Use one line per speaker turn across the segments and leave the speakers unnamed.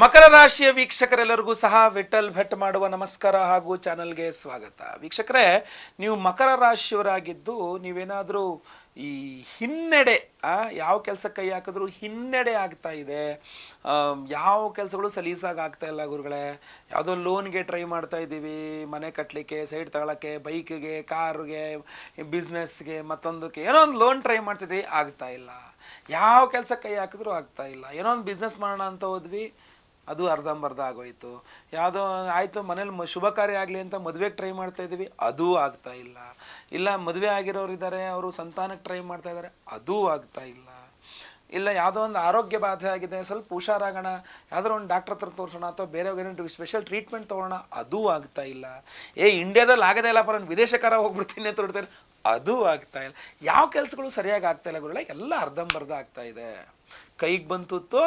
ಮಕರ ರಾಶಿಯ ವೀಕ್ಷಕರೆಲ್ಲರಿಗೂ ಸಹ ವಿಠಲ್ ಭಟ್ ಮಾಡುವ ನಮಸ್ಕಾರ ಹಾಗೂ ಚಾನಲ್ಗೆ ಸ್ವಾಗತ. ವೀಕ್ಷಕರೇ, ನೀವು ಮಕರ ರಾಶಿಯವರಾಗಿದ್ದು ನೀವೇನಾದರೂ ಈ ಹಿನ್ನಡೆ ಯಾವ ಕೆಲಸ ಕೈ ಹಾಕಿದ್ರು ಹಿನ್ನಡೆ ಆಗ್ತಾ ಇದೆ. ಯಾವ ಕೆಲಸಗಳು ಸಲೀಸಾಗಿ ಆಗ್ತಾ ಇಲ್ಲ ಗುರುಗಳೇ. ಯಾವುದೋ ಲೋನ್ಗೆ ಟ್ರೈ ಮಾಡ್ತಾ ಇದ್ದೀವಿ, ಮನೆ ಕಟ್ಟಲಿಕ್ಕೆ ಸೈಡ್ ತಗೊಳಕ್ಕೆ, ಬೈಕ್ಗೆ, ಕಾರ್ಗೆ, ಬಿಸ್ನೆಸ್ಗೆ, ಮತ್ತೊಂದಕ್ಕೆ ಏನೋ ಒಂದು ಲೋನ್ ಟ್ರೈ ಮಾಡ್ತಿದ್ದೀವಿ ಆಗ್ತಾ ಇಲ್ಲ. ಯಾವ ಕೆಲಸ ಕೈ ಹಾಕಿದ್ರು ಆಗ್ತಾ ಇಲ್ಲ. ಏನೋ ಒಂದು ಬಿಸ್ನೆಸ್ ಮಾಡೋಣ ಅಂತ ಹೋದ್ವಿ ಅದು ಅರ್ಧಂಬರ್ಧ ಆಗೋಯ್ತು. ಯಾವುದೋ ಆಯಿತು, ಮನೇಲಿ ಮ ಶುಭ ಕಾರ್ಯ ಆಗಲಿ ಅಂತ ಮದುವೆಗೆ ಟ್ರೈ ಮಾಡ್ತಾ ಇದ್ದೀವಿ, ಅದೂ ಆಗ್ತಾ ಇಲ್ಲ. ಇಲ್ಲ, ಮದುವೆ ಆಗಿರೋರು ಇದ್ದಾರೆ ಅವರು ಸಂತಾನಕ್ಕೆ ಟ್ರೈ ಮಾಡ್ತಾ ಇದ್ದಾರೆ ಅದೂ ಆಗ್ತಾ ಇಲ್ಲ. ಇಲ್ಲ, ಯಾವುದೋ ಒಂದು ಆರೋಗ್ಯ ಬಾಧೆ ಆಗಿದೆ, ಸ್ವಲ್ಪ ಹುಷಾರಾಗೋಣ ಯಾವುದೋ ಒಂದು ಡಾಕ್ಟರ್ ಹತ್ರ ತೋರಿಸೋಣ, ಅಥವಾ ಬೇರೆ ಸ್ಪೆಷಲ್ ಟ್ರೀಟ್ಮೆಂಟ್ ತೊಗೊಳೋಣ ಅದೂ ಆಗ್ತಾ ಇಲ್ಲ. ಏ ಇಂಡಿಯಾದಲ್ಲಿ ಆಗದೇ ಇಲ್ಲಪ್ಪ ನಾನು ವಿದೇಶಕ್ಕಾರ ಹೋಗ್ಬಿಡ್ತೀನಿ ಅಂತ ಹೊಡ್ತಾರೆ ಅದೂ ಆಗ್ತಾ ಇಲ್ಲ. ಯಾವ ಕೆಲಸಗಳು ಸರಿಯಾಗಿ ಆಗ್ತಾ ಇಲ್ಲ ಗುರುಗಳೇ, ಎಲ್ಲ ಅರ್ಧಂಬರ್ಧ ಆಗ್ತಾ ಇದೆ. ಕೈಗೆ ಬಂತುತ್ತೋ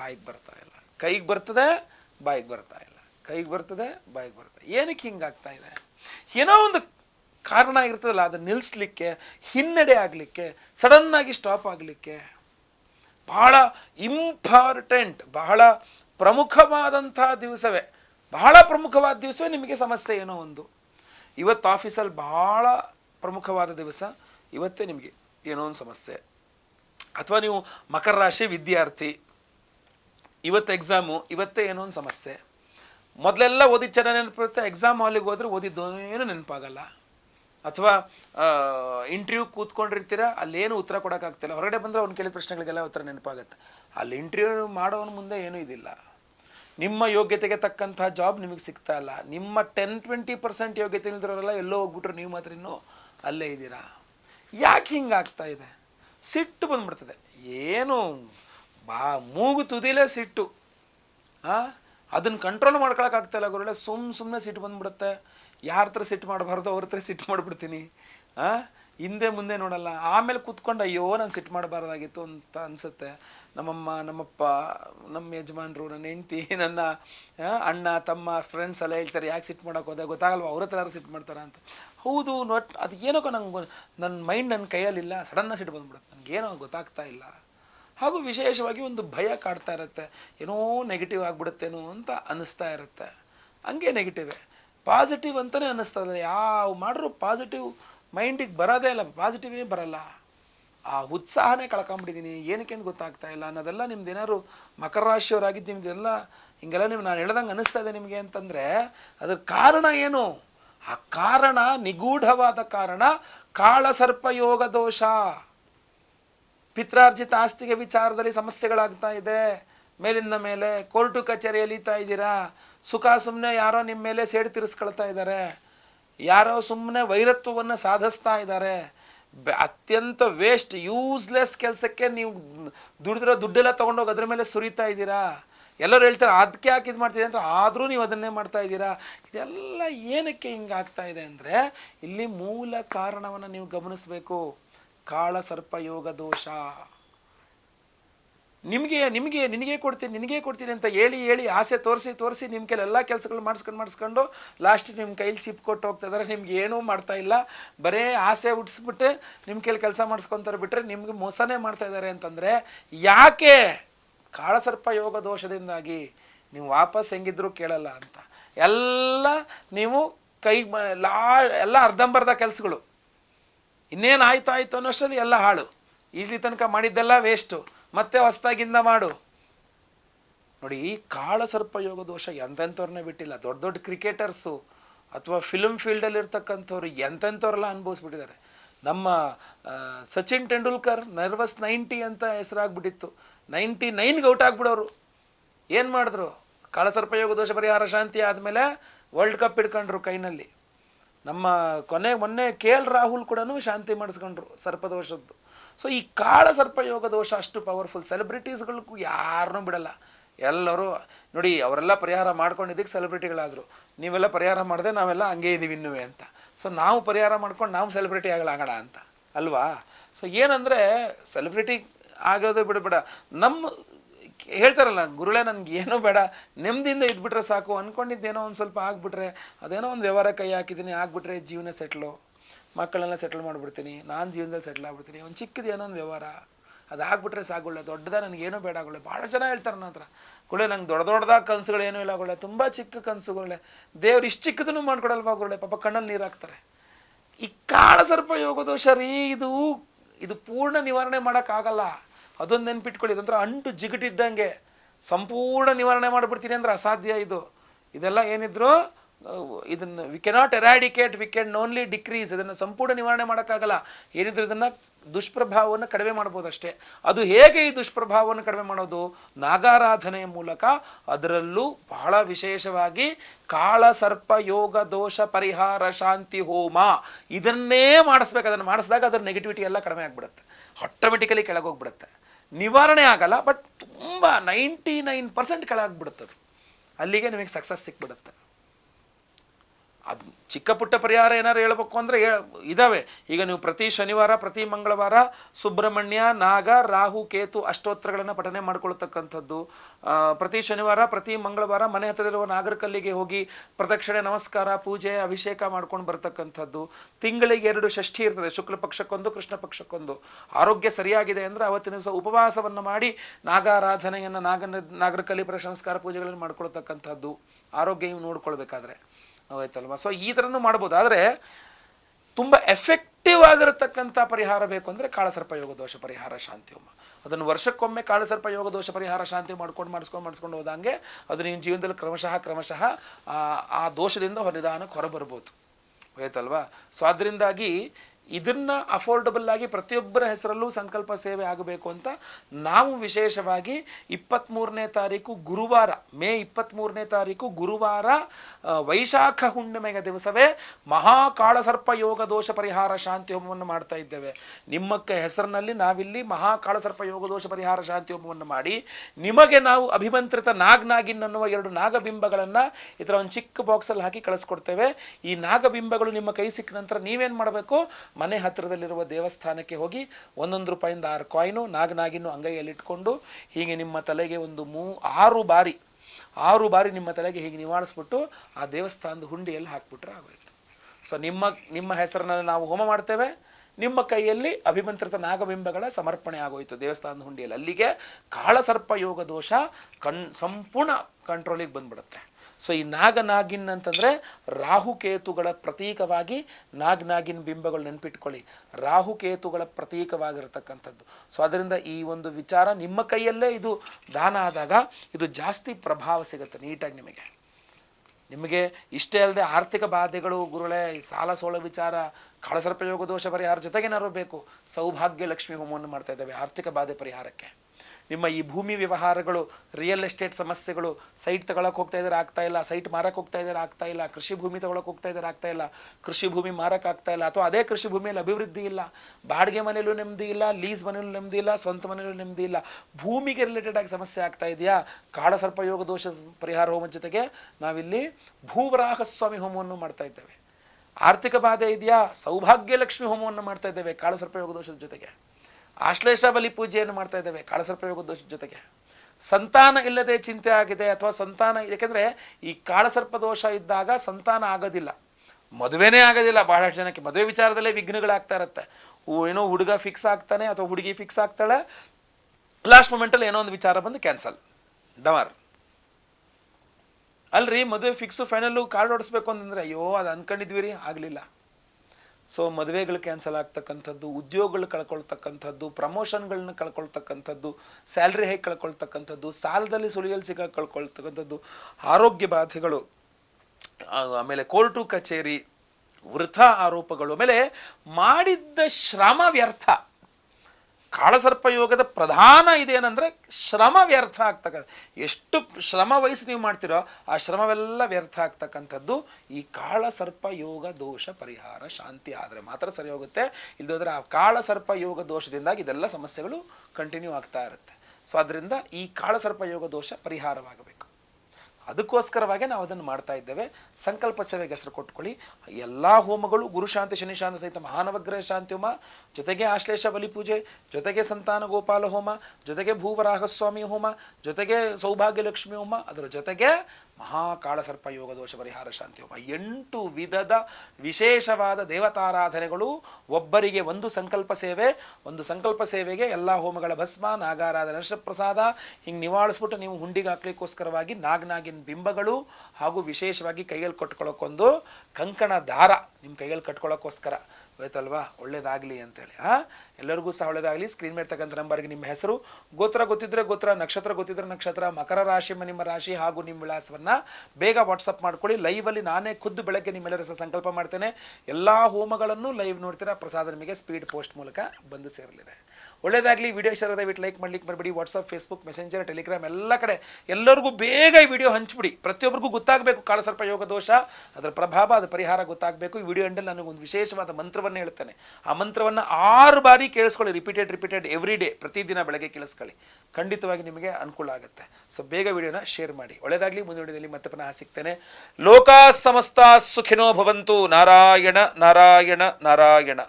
ಬಾಯಿಗೆ ಬರ್ತಾ ಇಲ್ಲ. ಕೈಗೆ ಬರ್ತದೆ, ಬಾಯಿಗೆ ಬರ್ತಾ ಇಲ್ಲ. ಕೈಗೆ ಬರ್ತದೆ, ಬಾಯಿಗೆ ಬರ್ತದೆ. ಏನಕ್ಕೆ ಹಿಂಗಾಗ್ತಾ ಇದೆ? ಏನೋ ಒಂದು ಕಾರಣ ಇರ್ತದಲ್ಲ ಅದನ್ನ ನಿಲ್ಲಿಸ್ಲಿಕ್ಕೆ ಹಿನ್ನಡೆ ಆಗಲಿಕ್ಕೆ ಸಡನ್ನಾಗಿ ಸ್ಟಾಪ್ ಆಗಲಿಕ್ಕೆ. ಬಹಳ ಇಂಪಾರ್ಟೆಂಟ್, ಬಹಳ ಪ್ರಮುಖವಾದಂಥ ದಿವಸವೇ. ಬಹಳ ಪ್ರಮುಖವಾದ ದಿವಸವೇ ನಿಮಗೆ ಸಮಸ್ಯೆ ಏನೋ ಒಂದು. ಇವತ್ತು ಆಫೀಸಲ್ಲಿ ಬಹಳ ಪ್ರಮುಖವಾದ ದಿವಸ, ಇವತ್ತೇ ನಿಮಗೆ ಏನೋ ಒಂದು ಸಮಸ್ಯೆ. ಅಥವಾ ನೀವು ಮಕರ ರಾಶಿ ವಿದ್ಯಾರ್ಥಿ ಇವತ್ತು ಎಕ್ಸಾಮು ಇವತ್ತೇ ಏನೋ ಒಂದು ಸಮಸ್ಯೆ. ಮೊದಲೆಲ್ಲ ಓದಿದ ಚೆನ್ನಾಗಿ ನೆನಪಿರುತ್ತೆ ಎಕ್ಸಾಮ್ ಹಾಲಿಗೆ ಹೋದ್ರೆ ಓದಿದ್ದು ಏನು ನೆನಪಾಗಲ್ಲ. ಅಥವಾ ಇಂಟರ್ವ್ಯೂ ಕೂತ್ಕೊಂಡಿರ್ತೀರ, ಅಲ್ಲೇನು ಉತ್ತರ ಕೊಡೋಕ್ಕಾಗ್ತಿಲ್ಲ. ಹೊರಗಡೆ ಬಂದರೆ ಅವ್ನು ಕೇಳಿದ ಪ್ರಶ್ನೆಗಳಿಗೆಲ್ಲ ಉತ್ತರ ನೆನಪಾಗುತ್ತೆ. ಅಲ್ಲಿ ಇಂಟರ್ವ್ಯೂ ಮಾಡೋವನ ಮುಂದೆ ಏನೂ ಇದಿಲ್ಲ. ನಿಮ್ಮ ಯೋಗ್ಯತೆಗೆ ತಕ್ಕಂತಹ ಜಾಬ್ ನಿಮಗೆ ಸಿಗ್ತಾ ಇಲ್ಲ. ನಿಮ್ಮ ಟೆನ್ ಟ್ವೆಂಟಿ ಪರ್ಸೆಂಟ್ ಯೋಗ್ಯತೆ ಇಲ್ದಿರೋರೆಲ್ಲ ಎಲ್ಲೋ ಹೋಗ್ಬಿಟ್ರು, ನೀವು ಮಾತ್ರ ಇನ್ನೂ ಅಲ್ಲೇ ಇದ್ದೀರಾ. ಯಾಕೆ ಹಿಂಗಾಗ್ತಾ ಇದೆ? ಸಿಟ್ಟು ಬಂದ್ಬಿಡ್ತದೆ. ಏನು ಬಾ, ಮೂಗು ತುದಿಲೇ ಸಿಟ್ಟು. ಆ ಅದನ್ನ ಕಂಟ್ರೋಲ್ ಮಾಡ್ಕೊಳಕ್ಕಾಗ್ತಾಯಿಲ್ಲ ಗುರುಳೆ ಸುಮ್ ಸುಮ್ಮನೆ ಸಿಟ್ಟು ಬಂದ್ಬಿಡುತ್ತೆ. ಯಾರ ಹತ್ರ ಸಿಟ್ಟು ಮಾಡಬಾರ್ದು ಅವ್ರ ಹತ್ರ ಸಿಟ್ಟು ಮಾಡಿಬಿಡ್ತೀನಿ. ಆ, ಹಿಂದೆ ಮುಂದೆ ನೋಡಲ್ಲ. ಆಮೇಲೆ ಕೂತ್ಕೊಂಡು, ಅಯ್ಯೋ, ನಾನು ಸಿಟ್ಟು ಮಾಡಬಾರ್ದಾಗಿತ್ತು ಅಂತ ಅನಿಸುತ್ತೆ. ನಮ್ಮಮ್ಮ, ನಮ್ಮಪ್ಪ ನಮ್ಮ ಯಜಮಾನ್ರು, ನನ್ನ ಹೆಂಡ್ತಿ, ನನ್ನ ಅಣ್ಣ, ತಮ್ಮ ಫ್ರೆಂಡ್ಸ್ ಎಲ್ಲ ಹೇಳ್ತಾರೆ, ಯಾಕೆ ಸಿಟ್ಟು ಮಾಡೋಕೆ ಹೋದಾಗ ಗೊತ್ತಾಗಲ್ವ? ಅವ್ರ ಹತ್ರ ಸಿಟ್ಟು ಮಾಡ್ತಾರ? ಅಂತ. ಹೌದು ನೋಟ್ ಅದು ಏನಕ್ಕೋ ನಂಗೆ ನನ್ನ ಮೈಂಡ್ ನನ್ನ ಕೈಯಲ್ಲಿಲ್ಲ. ಸಡನ್ನಾಗಿ ಸಿಟ್ಟು ಬಂದ್ಬಿಡುತ್ತೆ. ನನಗೇನೋ ಗೊತ್ತಾಗ್ತಾ ಇಲ್ಲ. ಹಾಗೂ ವಿಶೇಷವಾಗಿ ಒಂದು ಭಯ ಕಾಡ್ತಾ ಇರುತ್ತೆ. ಏನೋ ನೆಗೆಟಿವ್ ಆಗಿಬಿಡುತ್ತೇನೋ ಅಂತ ಅನ್ನಿಸ್ತಾ ಇರುತ್ತೆ. ಹಂಗೆ ನೆಗೆಟಿವೇ ಪಾಸಿಟಿವ್ ಅಂತಲೇ ಅನ್ನಿಸ್ತದೆ ಯಾವ ಮಾಡಿದ್ರು ಪಾಸಿಟಿವ್ ಮೈಂಡಿಗೆ ಬರೋದೇ ಇಲ್ಲ. ಪಾಸಿಟಿವೇ ಬರಲ್ಲ. ಆ ಉತ್ಸಾಹನೇ ಕಳ್ಕೊಂಬಿಟ್ಟಿದ್ದೀನಿ ಏನಕ್ಕೆ ಅಂತ ಗೊತ್ತಾಗ್ತಾ ಇಲ್ಲ. ಅನ್ನೋದೆಲ್ಲ ನಿಮ್ದು ಏನಾದ್ರು ಮಕರ ರಾಶಿಯವರಾಗಿದ್ದು ನಿಮ್ದೆಲ್ಲ ಹಿಂಗೆಲ್ಲ ನೀವು ನಾನು ಹೇಳ್ದಂಗೆ ಅನ್ನಿಸ್ತಾ ಇದೆ ನಿಮಗೆ ಅಂತಂದರೆ ಅದ್ರ ಕಾರಣ ಏನು? ಆ ಕಾರಣ ನಿಗೂಢವಾದ ಕಾರಣ ಕಾಳಸರ್ಪಯೋಗ ದೋಷ. ಪಿತ್ರಾರ್ಜಿತ ಆಸ್ತಿಗೆ ವಿಚಾರದಲ್ಲಿ ಸಮಸ್ಯೆಗಳಾಗ್ತಾ ಇದೆ. ಮೇಲಿಂದ ಮೇಲೆ ಕೋರ್ಟು ಕಚೇರಿ ಎಲಿತಾ ಇದ್ದೀರಾ? ಸುಖ ಸುಮ್ಮನೆ ಯಾರೋ ನಿಮ್ಮ ಮೇಲೆ ಸೇಡಿ ತೀರಿಸ್ಕೊಳ್ತಾ ಇದ್ದಾರೆ. ಯಾರೋ ಸುಮ್ಮನೆ ವೈರತ್ವವನ್ನು ಸಾಧಿಸ್ತಾ ಇದ್ದಾರೆ. ಅತ್ಯಂತ ವೇಸ್ಟ್ ಯೂಸ್ಲೆಸ್ ಕೆಲಸಕ್ಕೆ ನೀವು ದುಡಿದಿರೋ ದುಡ್ಡೆಲ್ಲ ತೊಗೊಂಡೋಗಿ ಅದ್ರ ಮೇಲೆ ಸುರಿತಾ ಇದ್ದೀರಾ? ಎಲ್ಲರೂ ಹೇಳ್ತಾರೆ, ಅದಕ್ಕೆ ಯಾಕೆ ಇದು ಮಾಡ್ತಿದೆ ಅಂತ ಆದರೂ ನೀವು ಅದನ್ನೇ ಮಾಡ್ತಾ ಇದ್ದೀರಾ? ಇದೆಲ್ಲ ಏನಕ್ಕೆ ಹಿಂಗೆ ಆಗ್ತಾ ಇದೆ ಅಂದರೆ ಇಲ್ಲಿ ಮೂಲ ಕಾರಣವನ್ನು ನೀವು ಗಮನಿಸಬೇಕು. ಕಾಳ ಸರ್ಪ ಯೋಗ ದೋಷ ನಿಮಗೆ ನಿಮಗೆ, ನಿನಗೆ ಕೊಡ್ತೀನಿ ನಿನಗೆ ಕೊಡ್ತೀನಿ ಅಂತ ಹೇಳಿ ಹೇಳಿ ಆಸೆ ತೋರಿಸಿ ತೋರಿಸಿ ನಿಮ್ಮ ಕೈಲಿ ಎಲ್ಲ ಕೆಲಸಗಳು ಮಾಡಿಸ್ಕೊಂಡು ಮಾಡಿಸ್ಕೊಂಡು ಲಾಸ್ಟ್ ನಿಮ್ಮ ಕೈಲಿ ಚಿಪ್ ಕೊಟ್ಟು ಹೋಗ್ತಾ ಇದ್ದಾರೆ ನಿಮ್ಗೆ ಏನೂ ಮಾಡ್ತಾ ಇಲ್ಲ. ಬರೇ ಆಸೆ ಹುಟ್ಟಿಸ್ಬಿಟ್ಟು ನಿಮ್ಮ ಕೈಲಿ ಕೆಲಸ ಮಾಡಿಸ್ಕೊತಾರೆ ಬಿಟ್ಟರೆ ನಿಮ್ಗೆ ಮೋಸನೇ ಮಾಡ್ತಾ ಇದ್ದಾರೆ ಅಂತಂದರೆ ಯಾಕೆ ಕಾಳಸರ್ಪ ಯೋಗ ದೋಷದಿಂದಾಗಿ ನೀವು ವಾಪಸ್ ಹೆಂಗಿದ್ರು ಕೇಳಲ್ಲ ಅಂತ. ಎಲ್ಲ ನೀವು ಕೈ ಲಾ ಎಲ್ಲ ಅರ್ಧಂಬರ್ಧ ಕೆಲಸಗಳು ಇನ್ನೇನು ಆಯ್ತು ಆಯ್ತು ಅನ್ನೋಷ್ಟರಲ್ಲಿ ಎಲ್ಲ ಹಾಳು. ಇಲ್ಲಿ ತನಕ ಮಾಡಿದ್ದೆಲ್ಲ ವೇಸ್ಟು ಮತ್ತೆ ಹೊಸ್ದಾಗಿಂದ ಮಾಡು. ನೋಡಿ, ಈ ಕಾಳಸರ್ಪ ಯೋಗ ದೋಷ ಎಂತೆಂಥವ್ರನ್ನ ಬಿಟ್ಟಿಲ್ಲ. ದೊಡ್ಡ ದೊಡ್ಡ ಕ್ರಿಕೆಟರ್ಸು ಅಥವಾ ಫಿಲ್ಮ್ ಫೀಲ್ಡಲ್ಲಿ ಇರ್ತಕ್ಕಂಥವ್ರು ಎಂತೆಂಥವ್ರೆಲ್ಲ ಅನುಭವಿಸ್ಬಿಟ್ಟಿದ್ದಾರೆ. ನಮ್ಮ ಸಚಿನ್ ತೆಂಡೂಲ್ಕರ್ ನರ್ವಸ್ ನೈಂಟಿ ಅಂತ ಹೆಸರಾಗ್ಬಿಟ್ಟಿತ್ತು. Ninety ನೈನ್ಗೆ out ಆಗ್ಬಿಡೋರು. ಏನು ಮಾಡಿದ್ರು? ಕಾಳಸರ್ಪಯೋಗ ದೋಷ ಪರಿಹಾರ ಶಾಂತಿ ಆದಮೇಲೆ ವರ್ಲ್ಡ್ ಕಪ್ ಇಟ್ಕೊಂಡ್ರು ಕೈನಲ್ಲಿ. ನಮ್ಮ ಕೊನೆ ಮೊನ್ನೆ ಕೆ ಎಲ್ ರಾಹುಲ್ ಕೂಡ ಶಾಂತಿ ಮಾಡಿಸ್ಕೊಂಡ್ರು ಸರ್ಪದೋಷದ್ದು ಸೊ ಈ ಕಾಳ ಸರ್ಪಯೋಗ ದೋಷ ಅಷ್ಟು ಪವರ್ಫುಲ್ ಸೆಲೆಬ್ರಿಟೀಸ್ಗಳಿಗೂ ಯಾರನ್ನೂ ಬಿಡಲ್ಲ. ಎಲ್ಲರೂ, ನೋಡಿ, ಅವರೆಲ್ಲ ಪರಿಹಾರ ಮಾಡ್ಕೊಂಡಿದ್ದಕ್ಕೆ ಸೆಲೆಬ್ರಿಟಿಗಳಾದರು ನೀವೆಲ್ಲ ಪರಿಹಾರ ಮಾಡಿದೆ ನಾವೆಲ್ಲ ಹಂಗೆ ಇದ್ದೀವಿ ಇನ್ನುವೆ ಅಂತ. ಸೊ ನಾವು ಪರಿಹಾರ ಮಾಡ್ಕೊಂಡು ನಾವು ಸೆಲೆಬ್ರಿಟಿ ಆಗಲಾಗೋಣ ಅಂತ. ಅಲ್ವಾ? ಸೊ ಏನಂದರೆ ಸೆಲೆಬ್ರಿಟಿ ಆಗೋದು ಬಿಡಬೇಡ. ನಮ್ಮ ಹೇಳ್ತಾರಲ್ಲ, ಗುರುಳೆ ನನಗೆ ಏನೂ ಬೇಡ, ನೆಮ್ಮದಿಯಿಂದ ಇದ್ಬಿಟ್ರೆ ಸಾಕು ಅಂದ್ಕೊಂಡಿದ್ದೇನೋ ಒಂದು ಸ್ವಲ್ಪ ಆಗ್ಬಿಟ್ರೆ, ಅದೇನೋ ಒಂದು ವ್ಯವಹಾರ ಕೈ ಹಾಕಿದ್ದೀನಿ, ಆಗ್ಬಿಟ್ರೆ ಜೀವನ ಸೆಟ್ಲು ಮಕ್ಕಳೆಲ್ಲ ಸೆಟ್ಲ್ ಮಾಡಿಬಿಡ್ತೀನಿ, ನಾನು ಜೀವನದಲ್ಲಿ ಸೆಟ್ಲ್ ಆಗ್ಬಿಡ್ತೀನಿ, ಒಂದು ಚಿಕ್ಕದು ಏನೋ ಒಂದು ವ್ಯವಹಾರ ಅದಾಗ್ಬಿಟ್ರೆ ಸಾಗುಳ್ಳೆ, ದೊಡ್ಡದ ನನಗೇನು ಬೇಡ ಆಗೊಳ್ಳೆ, ಭಾಳ ಜನ ಹೇಳ್ತಾರೆ ನನ್ನ ಹತ್ರ ಗುಳೆ ನಂಗೆ ದೊಡ್ಡ ದೊಡ್ಡದಾಗ ಕನಸುಗಳೇನೂ ಇಲ್ಲ ಗುಳೆ ತುಂಬ ಚಿಕ್ಕ ಕನಸುಗಳೇ ದೇವ್ರು ಇಷ್ಟು ಚಿಕ್ಕದನ್ನು ಮಾಡ್ಕೊಡಲ್ವಾ ಗುಳೆ ಪಾಪ ಕಣ್ಣಲ್ಲಿ ನೀರು ಹಾಕ್ತಾರೆ. ಈ ಕಾಳ ಸರ್ಪ ಯೋಗದೋಷ ರೀ, ಇದು ಇದು ಪೂರ್ಣ ನಿವಾರಣೆ ಮಾಡೋಕ್ಕಾಗಲ್ಲ. ಅದೊಂದು ನೆನ್ಪಿಟ್ಕೊಳ್ಳಿ ಇದಂದ್ರೆ ಅಂಟು ಜಿಗಟಿದ್ದಂಗೆ ಸಂಪೂರ್ಣ ನಿವಾರಣೆ ಮಾಡಿಬಿಡ್ತೀನಿ ಅಂದ್ರೆ ಅಸಾಧ್ಯ ಇದು. ಇದೆಲ್ಲ ಏನಿದ್ರು ಇದನ್ನು we cannot eradicate we can only decrease ಇದನ್ನು ಸಂಪೂರ್ಣ ನಿವಾರಣೆ ಮಾಡೋಕ್ಕಾಗಲ್ಲ. ಏನಿದ್ರು ಇದನ್ನು ದುಷ್ಪ್ರಭಾವವನ್ನು ಕಡಿಮೆ ಮಾಡ್ಬೋದು ಅಷ್ಟೇ. ಅದು ಹೇಗೆ ಈ ದುಷ್ಪ್ರಭಾವವನ್ನು ಕಡಿಮೆ ಮಾಡೋದು? ನಾಗಾರಾಧನೆಯ ಮೂಲಕ ಅದರಲ್ಲೂ ಬಹಳ ವಿಶೇಷವಾಗಿ ಕಾಳ, ಸರ್ಪ, ಯೋಗ, ದೋಷ, ಪರಿಹಾರ, ಶಾಂತಿ, ಹೋಮ, ಇದನ್ನೇ ಮಾಡಿಸ್ಬೇಕು. ಅದನ್ನು ಮಾಡಿಸಿದಾಗ ಅದರ ನೆಗೆಟಿವಿಟಿ ಎಲ್ಲ ಕಡಿಮೆ ಆಗಿಬಿಡುತ್ತೆ. ಆಟೋಮೆಟಿಕಲಿ ಕೆಳಗೋಗ್ಬಿಡುತ್ತೆ. ನಿವಾರಣೆ ಆಗಲ್ಲ ಬಟ್ ತುಂಬ ನೈಂಟಿ ನೈನ್ ಪರ್ಸೆಂಟ್ ಕೆಳಗಾಗ್ಬಿಡುತ್ತೆ ಅದು ಅಲ್ಲಿಗೆ ನಿಮಗೆ ಸಕ್ಸಸ್ ಸಿಕ್ಬಿಡುತ್ತೆ. ಅದು ಚಿಕ್ಕ ಪುಟ್ಟ ಪರಿಹಾರ ಏನಾರು ಹೇಳಬೇಕು ಅಂದರೆ ಇದಾವೆ. ಈಗ ನೀವು ಪ್ರತಿ ಶನಿವಾರ, ಪ್ರತಿ ಮಂಗಳವಾರ ಸುಬ್ರಹ್ಮಣ್ಯ, ನಾಗ, ರಾಹು, ಕೇತು ಅಷ್ಟೋತ್ತರಗಳನ್ನು ಪಠನೆ ಮಾಡ್ಕೊಳ್ತಕ್ಕಂಥದ್ದು. ಪ್ರತಿ ಶನಿವಾರ, ಪ್ರತಿ ಮಂಗಳವಾರ ಮನೆ ಹತ್ತಿರವಿರುವ ನಾಗರಕಲ್ಲಿಗೆ ಹೋಗಿ ಪ್ರದಕ್ಷಿಣೆ, ನಮಸ್ಕಾರ, ಪೂಜೆ, ಅಭಿಷೇಕ ಮಾಡ್ಕೊಂಡು ಬರ್ತಕ್ಕಂಥದ್ದು. ತಿಂಗಳಿಗೆ ಎರಡು ಷಷ್ಠಿ ಇರ್ತದೆ. ಶುಕ್ಲ ಪಕ್ಷಕ್ಕೊಂದು, ಕೃಷ್ಣ ಪಕ್ಷಕ್ಕೊಂದು. ಆರೋಗ್ಯ ಸರಿಯಾಗಿದೆ ಅಂದರೆ ಅವತ್ತಿನ ದಿವಸ ಉಪವಾಸವನ್ನು ಮಾಡಿ ನಾಗಾರಾಧನೆಯನ್ನು ನಾಗ ನಾಗರಕಲ್ಲಿ ಪ್ರಶಂಸ್ಕಾರ ಪೂಜೆಗಳನ್ನು ಮಾಡ್ಕೊಳ್ತಕ್ಕಂಥದ್ದು. ಆರೋಗ್ಯ ನೀವು ನೋಡ್ಕೊಳ್ಬೇಕಾದ್ರೆ. ಆಯ್ತಲ್ವಾ? ಸೊ ಈ ಥರನೂ ಮಾಡ್ಬೋದು. ಆದರೆ, ತುಂಬ ಎಫೆಕ್ಟಿವ್ ಆಗಿರತಕ್ಕಂಥ ಪರಿಹಾರ ಬೇಕು ಅಂದರೆ ಕಾಳಸರ್ಪ ಯೋಗ ದೋಷ ಪರಿಹಾರ ಶಾಂತಿ ಹೋಮ. ಅದನ್ನು ವರ್ಷಕ್ಕೊಮ್ಮೆ ಕಾಳಸರ್ಪ ಯೋಗ ದೋಷ ಪರಿಹಾರ ಶಾಂತಿ ಮಾಡ್ಕೊಂಡು ಮಾಡಿಸ್ಕೊಂಡು ಮಾಡಿಸ್ಕೊಂಡು ಹೋದಂಗೆ ಅದು ನಿಮ್ಮ ಜೀವನದಲ್ಲಿ ಕ್ರಮಶಃ ಕ್ರಮಶಃ, ಆ- ದೋಷದಿಂದ ಹೊರನಿಧಾನಕ್ಕೆ ಹೊರಬರ್ಬೋದು. ಆಯ್ತಲ್ವಾ? ಸೊ ಅದರಿಂದಾಗಿ ಇದನ್ನ ಅಫೋರ್ಡಬಲ್ ಆಗಿ ಪ್ರತಿಯೊಬ್ಬರ ಹೆಸರಲ್ಲೂ ಸಂಕಲ್ಪ ಸೇವೆ ಆಗಬೇಕು ಅಂತ ನಾವು ವಿಶೇಷವಾಗಿ ಇಪ್ಪತ್ತ್ಮೂರನೇ ತಾರೀಕು ಗುರುವಾರ, ಮೇ ಇಪ್ಪತ್ತ್ಮೂರನೇ ತಾರೀಕು ಗುರುವಾರ ವೈಶಾಖ ಹುಣ್ಣಿಮೆಯ ದಿವಸವೇ ಮಹಾಕಾಳಸರ್ಪ ಯೋಗ ದೋಷ ಪರಿಹಾರ ಶಾಂತಿ ಹೋಮವನ್ನು ಮಾಡ್ತಾ ಇದ್ದೇವೆ. ನಿಮ್ಮಕ್ಕ ಹೆಸರಿನಲ್ಲಿ ನಾವಿಲ್ಲಿ ಮಹಾಕಾಳಸರ್ಪ ಯೋಗ ದೋಷ ಪರಿಹಾರ ಶಾಂತಿ ಹೋಮವನ್ನು ಮಾಡಿ ನಿಮಗೆ ನಾವು ಅಭಿಮಂತ್ರಿತ ನಾಗ್ ನಾಗಿನ್ ಅನ್ನುವ ಎರಡು ನಾಗಬಿಂಬಗಳನ್ನು ಇದರ ಒಂದು ಚಿಕ್ಕ ಬಾಕ್ಸಲ್ಲಿ ಹಾಕಿ ಕಳಿಸ್ಕೊಡ್ತೇವೆ. ಈ ನಾಗಬಿಂಬಗಳು ನಿಮ್ಮ ಕೈ ಸಿಕ್ಕ ನಂತರ ನೀವೇನು ಮಾಡಬೇಕು? ಮನೆ ಹತ್ತಿರದಲ್ಲಿರುವ ದೇವಸ್ಥಾನಕ್ಕೆ ಹೋಗಿ ಒಂದೊಂದು ರೂಪಾಯಿಂದ ಆರು ಕಾಯಿನು, ನಾಗನಾಗಿನ್ನು ಅಂಗೈಯಲ್ಲಿ ಇಟ್ಕೊಂಡು ಹೀಗೆ ನಿಮ್ಮ ತಲೆಗೆ ಒಂದು ಮೂ, ಆರು ಬಾರಿ ಆರು ಬಾರಿ ನಿಮ್ಮ ತಲೆಗೆ ಹೀಗೆ ನಿವಾಳಿಸ್ಬಿಟ್ಟು ಆ ದೇವಸ್ಥಾನದ ಹುಂಡಿಯಲ್ಲಿ ಹಾಕ್ಬಿಟ್ರೆ ಆಗೋಯ್ತು. ಸೊ ನಿಮ್ಮ ನಿಮ್ಮ ಹೆಸರಿನಲ್ಲಿ ನಾವು ಹೋಮ ಮಾಡ್ತೇವೆ. ನಿಮ್ಮ ಕೈಯಲ್ಲಿ ಅಭಿಮಂತ್ರಿತ ನಾಗಬಿಂಬಗಳ ಸಮರ್ಪಣೆ ಆಗೋಯ್ತು ದೇವಸ್ಥಾನದ ಹುಂಡಿಯಲ್ಲಿ. ಅಲ್ಲಿಗೆ ಕಾಳಸರ್ಪ ಯೋಗ ದೋಷ ಕಣ್, ಸಂಪೂರ್ಣ ಕಂಟ್ರೋಲಿಗೆ ಬಂದ್ಬಿಡುತ್ತೆ. ಸೊ ಈ ನಾಗನಾಗಿನ್ ಅಂತಂದರೆ ರಾಹುಕೇತುಗಳ ಪ್ರತೀಕವಾಗಿ ನಾಗನಾಗಿನ್ ಬಿಂಬಗಳು ನೆನಪಿಟ್ಕೊಳ್ಳಿ. ರಾಹುಕೇತುಗಳ ಪ್ರತೀಕವಾಗಿರತಕ್ಕಂಥದ್ದು. ಸೊ ಅದರಿಂದ ಈ ಒಂದು ವಿಚಾರ ನಿಮ್ಮ ಕೈಯಲ್ಲೇ ಇದು ದಾನ ಆದಾಗ ಇದು ಜಾಸ್ತಿ ಪ್ರಭಾವ ಸಿಗುತ್ತೆ ನೀಟಾಗಿ ನಿಮಗೆ. ನಿಮಗೆ ಇಷ್ಟೇ ಅಲ್ಲದೆ ಆರ್ಥಿಕ ಬಾಧೆಗಳು ಗುರುಳೆ ಸಾಲ ಸೋಳ ವಿಚಾರ ಕಾಳಸರ್ಪ ಯೋಗ ದೋಷ ಪರಿಹಾರ ಜೊತೆಗೇನಾದ್ರು ಬೇಕು. ಸೌಭಾಗ್ಯ ಲಕ್ಷ್ಮಿ ಹೋಮವನ್ನು ಮಾಡ್ತಾ ಇದ್ದೇವೆ ಆರ್ಥಿಕ ಬಾಧೆ ಪರಿಹಾರಕ್ಕೆ. ನಿಮ್ಮ ಈ ಭೂಮಿ ವ್ಯವಹಾರಗಳು ರಿಯಲ್ ಎಸ್ಟೇಟ್ ಸಮಸ್ಯೆಗಳು ಸೈಟ್ ತಗೊಳಕ್ಕೆ ಹೋಗ್ತಾ ಇದ್ದಾರೆ ಆಗ್ತಾ ಇಲ್ಲ ಸೈಟ್ ಮಾರಕ್ಕೆ ಹೋಗ್ತಾ ಇದ್ದಾರೆ ಆಗ್ತಾ ಇಲ್ಲ, ಕೃಷಿ ಭೂಮಿ ತಗೊಳಕ್ಕೆ ಹೋಗ್ತಾ ಇದ್ದಾರೆ ಆಗ್ತಾ ಇಲ್ಲ, ಕೃಷಿ ಭೂಮಿ ಮಾರಕ್ಕೆ ಆಗ್ತಾ ಇಲ್ಲ, ಅಥವಾ ಅದೇ ಕೃಷಿ ಭೂಮಿಯಲ್ಲಿ ಅಭಿವೃದ್ಧಿ ಇಲ್ಲ, ಬಾಡಿಗೆ ಮನೆಯಲ್ಲೂ ನೆಮ್ಮದಿ ಇಲ್ಲ ಲೀಸ್ ಮನೆಯಲ್ಲೂ ನೆಮ್ಮದಿ ಇಲ್ಲ, ಸ್ವಂತ ಮನೆಯಲ್ಲೂ ನೆಮ್ಮದಿ ಇಲ್ಲ, ಭೂಮಿಗೆ ರಿಲೇಟೆಡ್ ಆಗಿ ಸಮಸ್ಯೆ ಆಗ್ತಾ ಇದೆಯಾ? ಕಾಳಸರ್ಪ ಯೋಗ ದೋಷ ಪರಿಹಾರ ಹೋಮದ ಜೊತೆಗೆ ನಾವಿಲ್ಲಿ ಭೂವರಾಹ ಸ್ವಾಮಿ ಹೋಮವನ್ನು ಮಾಡ್ತಾ ಇದ್ದೇವೆ. ಆರ್ಥಿಕ ಬಾಧೆ ಇದೆಯಾ? ಸೌಭಾಗ್ಯ ಲಕ್ಷ್ಮಿ ಹೋಮವನ್ನು ಮಾಡ್ತಾ ಇದ್ದೇವೆ ಕಾಳಸರ್ಪ ಯೋಗ ದೋಷದ ಜೊತೆಗೆ. ಆಶ್ಲೇಷ ಬಲಿ ಪೂಜೆಯನ್ನು ಮಾಡ್ತಾ ಇದ್ದೇವೆ ಕಾಳಸರ್ಪ ಯೋಗ ದೋಷದ ಜೊತೆಗೆ. ಸಂತಾನ ಇಲ್ಲದೆ ಚಿಂತೆ ಆಗಿದೆ ಅಥವಾ ಸಂತಾನ, ಯಾಕೆಂದ್ರೆ ಈ ಕಾಳಸರ್ಪ ದೋಷ ಇದ್ದಾಗ ಸಂತಾನ ಆಗೋದಿಲ್ಲ. ಮದುವೆನೇ ಆಗೋದಿಲ್ಲ, ಬಹಳಷ್ಟು ಜನಕ್ಕೆ ಮದುವೆ ವಿಚಾರದಲ್ಲೇ ವಿಘ್ನಗಳಾಗ್ತಾ ಇರುತ್ತೆ. ಏನೋ ಹುಡುಗ ಫಿಕ್ಸ್ ಆಗ್ತಾನೆ ಅಥವಾ ಹುಡುಗಿ ಫಿಕ್ಸ್ ಆಗ್ತಾಳೆ ಲಾಸ್ಟ್ ಮೂಮೆಂಟಲ್ಲಿ ಏನೋ ಒಂದು ವಿಚಾರ ಬಂದು ಕ್ಯಾನ್ಸಲ್ ಡಮರ್. ಅಲ್ರಿ, ಮದುವೆ ಫಿಕ್ಸು ಫೈನಲ್ಲು ಕಾರ್ಡ್ ಓಡಿಸ್ಬೇಕು ಅಂತಂದ್ರೆ ಅಯ್ಯೋ, ಅದು ಅನ್ಕೊಂಡಿದ್ವಿ ರೀ, ಆಗಲಿಲ್ಲ. ಸೊ ಮದುವೆಗಳು ಕ್ಯಾನ್ಸಲ್ ಆಗ್ತಕ್ಕಂಥದ್ದು, ಉದ್ಯೋಗಗಳು ಕಳ್ಕೊಳ್ತಕ್ಕಂಥದ್ದು ಪ್ರಮೋಷನ್ಗಳನ್ನ ಕಳ್ಕೊಳ್ತಕ್ಕಂಥದ್ದು ಸ್ಯಾಲ್ರಿ ಹೇಗೆ ಕಳ್ಕೊಳ್ತಕ್ಕಂಥದ್ದು, ಸಾಲದಲ್ಲಿ ಸುಳಿಯಲ್ಲಿ ಸಿಗ ಕಳ್ಕೊಳ್ತಕ್ಕಂಥದ್ದು, ಆರೋಗ್ಯ ಬಾಧೆಗಳು ಆಮೇಲೆ ಕೋರ್ಟು ಕಚೇರಿ, ವೃಥ ಆರೋಪಗಳು, ಆಮೇಲೆ ಮಾಡಿದ್ದ ಶ್ರಮ ವ್ಯರ್ಥ. ಕಾಳಸರ್ಪ ಯೋಗದ ಪ್ರಧಾನ ಇದೇನಂದ್ರೆ ಶ್ರಮ ವ್ಯರ್ಥ ಆಗ್ತಕ್ಕಂಥ ಎಷ್ಟು ಶ್ರಮ ವಹಿಸಿ ನೀವು ಮಾಡ್ತೀರೋ ಆ ಶ್ರಮವೆಲ್ಲ ವ್ಯರ್ಥ ಆಗ್ತಕ್ಕಂಥದ್ದು ಈ ಕಾಳಸರ್ಪ ಯೋಗ ದೋಷ ಪರಿಹಾರ ಶಾಂತಿ ಆದರೆ ಮಾತ್ರ ಸರಿ ಹೋಗುತ್ತೆ ಇಲ್ಲದೋದ್ರೆ ಆ ಕಾಳಸರ್ಪ ಯೋಗ ದೋಷದಿಂದಾಗಿ ಇದೆಲ್ಲ ಸಮಸ್ಯೆಗಳು ಕಂಟಿನ್ಯೂ ಆಗ್ತಾ ಇರುತ್ತೆ. ಸೊ ಅದರಿಂದ ಈ ಕಾಳಸರ್ಪ ಯೋಗ ದೋಷ ಪರಿಹಾರವಾಗಬೇಕು. ಅದಕ್ಕೋಸ್ಕರವಾಗಿ ನಾವು ಅದನ್ನು ಮಾಡ್ತಾ ಇದ್ದೇವೆ. ಸಂಕಲ್ಪ ಸೇವೆಗೆ ಹೆಸರು ಕೊಟ್ಕೊಳ್ಳಿ ಎಲ್ಲ ಹೋಮಗಳು ಗುರುಶಾಂತಿ ಶನಿಶಾಂತಿ ಸಹಿತ ಮಹಾನವಗ್ರಹ ಶಾಂತಿ ಹೋಮ, ಜೊತೆಗೆ ಆಶ್ಲೇಷ ಬಲಿಪೂಜೆ ಜೊತೆಗೆ ಸಂತಾನ ಗೋಪಾಲ ಹೋಮ, ಜೊತೆಗೆ ಭೂವರಾಹಸ್ವಾಮಿ ಹೋಮ, ಜೊತೆಗೆ ಸೌಭಾಗ್ಯ ಲಕ್ಷ್ಮಿ ಹೋಮ, ಅದರ ಜೊತೆಗೆ ಮಹಾಕಾಳ ಸರ್ಪ ಯೋಗ, ದೋಷ ಪರಿಹಾರ ಶಾಂತಿ ಹೋಮ. ಎಂಟು ವಿಧದ ವಿಶೇಷವಾದ ದೇವತಾರಾಧನೆಗಳು. ಒಬ್ಬರಿಗೆ ಒಂದು ಸಂಕಲ್ಪ ಸೇವೆ, ಒಂದು ಸಂಕಲ್ಪ ಸೇವೆಗೆ ಎಲ್ಲ ಹೋಮಗಳ ಭಸ್ಮ, ನಾಗಾರಾಧನೆ ಪ್ರಸಾದ ಹಿಂಗೆ ನಿವಾಳಿಸ್ಬಿಟ್ಟು ನೀವು ಹುಂಡಿಗೆ ಹಾಕ್ಲಿಕ್ಕೋಸ್ಕರವಾಗಿ ಬಿಂಬಗಳು ಹಾಗೂ ವಿಶೇಷವಾಗಿ ಕೈಯಲ್ಲಿ ಕಟ್ಕೊಳ್ಳೋಕ್ಕೊಂದು ಕಂಕಣ ದಾರ ನಿಮ್ಮ ಕೈಯಲ್ಲಿ ಕಟ್ಕೊಳ್ಳೋಕ್ಕೋಸ್ಕರ. ಆಯ್ತಲ್ವಾ ಒಳ್ಳೇದಾಗಲಿ ಅಂತೇಳಿ, ಹಾಂ? ಎಲ್ಲರಿಗೂ ಸಹ ಒಳ್ಳೇದಾಗಲಿ. ಸ್ಕ್ರೀನ್ ಮೇಲೆ ತಕ್ಕಂಥ ನಂಬರ್ಗೆ ನಿಮ್ಮ ಹೆಸರು. ಗೋತ್ರ ಗೊತ್ತಿದ್ರೆ ಗೋತ್ರ, ನಕ್ಷತ್ರ ಗೊತ್ತಿದ್ರೆ ನಕ್ಷತ್ರ, ಮಕರ ರಾಶಿ ನಿಮ್ಮ ರಾಶಿ ಹಾಗೂ ನಿಮ್ಮ ವಿಳಾಸವನ್ನು ಬೇಗ ವಾಟ್ಸಪ್ ಮಾಡ್ಕೊಳ್ಳಿ. ಲೈವಲ್ಲಿ ನಾನೇ ಖುದ್ದು ಬೆಳಗ್ಗೆ ನಿಮ್ಮೆಲ್ಲರ ಸಹ ಸಂಕಲ್ಪ ಮಾಡ್ತೇನೆ. ಎಲ್ಲ ಹೋಮಗಳನ್ನು ಲೈವ್ ನೋಡ್ತೀರಾ? ಪ್ರಸಾದ ನಿಮಗೆ ಸ್ಪೀಡ್ ಪೋಸ್ಟ್ ಮೂಲಕ ಬಂದು ಸೇರಲಿದೆ. ಒಳ್ಳೇದಾಗಲಿ. ವಿಡಿಯೋ ಇಷ್ಟ ದಯವಿಟ್ಟು ಲೈಕ್ ಮಾಡ್ಲಿಕ್ಕೆ ಬರಬೇಡಿ ವಾಟ್ಸಪ್ ಫೇಸ್ಬುಕ್ ಮೆಸೆಂಜರ್ ಟೆಲಿಗ್ರಾಮ್ ಎಲ್ಲ ಕಡೆ ಎಲ್ಲರಿಗೂ ಬೇಗ ಈ ವಿಡಿಯೋ ಹಂಚ್ಬಿಡಿ. ಪ್ರತಿಯೊಬ್ಬರಿಗೂ ಗೊತ್ತಾಗಬೇಕು ಕಾಳಸರ್ಪ ಯೋಗ ದೋಷ. ಅದರ ಪ್ರಭಾವ, ಅದರ ಪರಿಹಾರ ಗೊತ್ತಾಗಬೇಕು. ಈ ವಿಡಿಯೋ ಎಂಡಲ್ಲಿ ನನಗೊಂದು ವಿಶೇಷವಾದ ಮಂತ್ರವನ್ನು ಹೇಳ್ತೇನೆ. ಆ ಮಂತ್ರವನ್ನು ಆರು ಬಾರಿ ಕೇಳಿಸ್ಕೊಳ್ಳಿ. ರಿಪೀಟೆಡ್ ರಿಪೀಟೆಡ್ ಎವ್ರಿ ಡೇ ಪ್ರತಿದಿನ ಬೆಳಗ್ಗೆ ಕೇಳಿಸ್ಕೊಳ್ಳಿ. ಖಂಡಿತವಾಗಿ ನಿಮಗೆ ಅನುಕೂಲ ಆಗುತ್ತೆ. ಸೊ ಬೇಗ ವಿಡಿಯೋನ ಶೇರ್ ಮಾಡಿ. ಒಳ್ಳೆಯದಾಗಲಿ ಮುಂದಿನ ವಿಡಿಯೋದಲ್ಲಿ ಮತ್ತೆ ಪುನಃ ಸಿಗ್ತೇನೆ. ಲೋಕ ಸಮಸ್ತ ಸುಖಿನೋ ಭವಂತು. ನಾರಾಯಣ ನಾರಾಯಣ ನಾರಾಯಣ.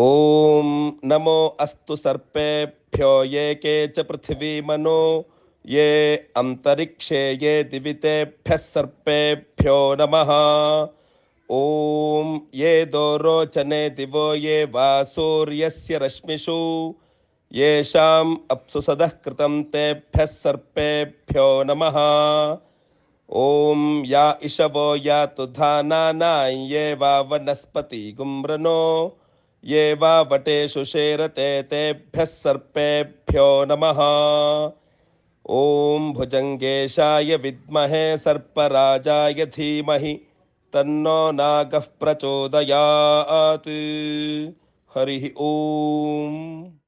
ॐ नमो अस्तु सर्पेभ्यो ये के च पृथिवीमनो, ये अन्तरिक्षे ये दिवितेभ्यः सर्पेभ्यो नमः। ॐ ये दोरोचने दिवो ये वा सूर्यस्य रश्मिषु येषाम् अप्सुसदः कृतं तेभ्यः सर्पेभ्यो नमः। ॐ या इषवो यातु धानानां ये वा ये वा वटेषु शेरते तेभ्यः सर्पेभ्यो नमः। ॐ भुजङ्गेशाय विद्महे सर्पराजाय धीमहि, तन्नो नागः प्रचोदयात्। हरिः ॐ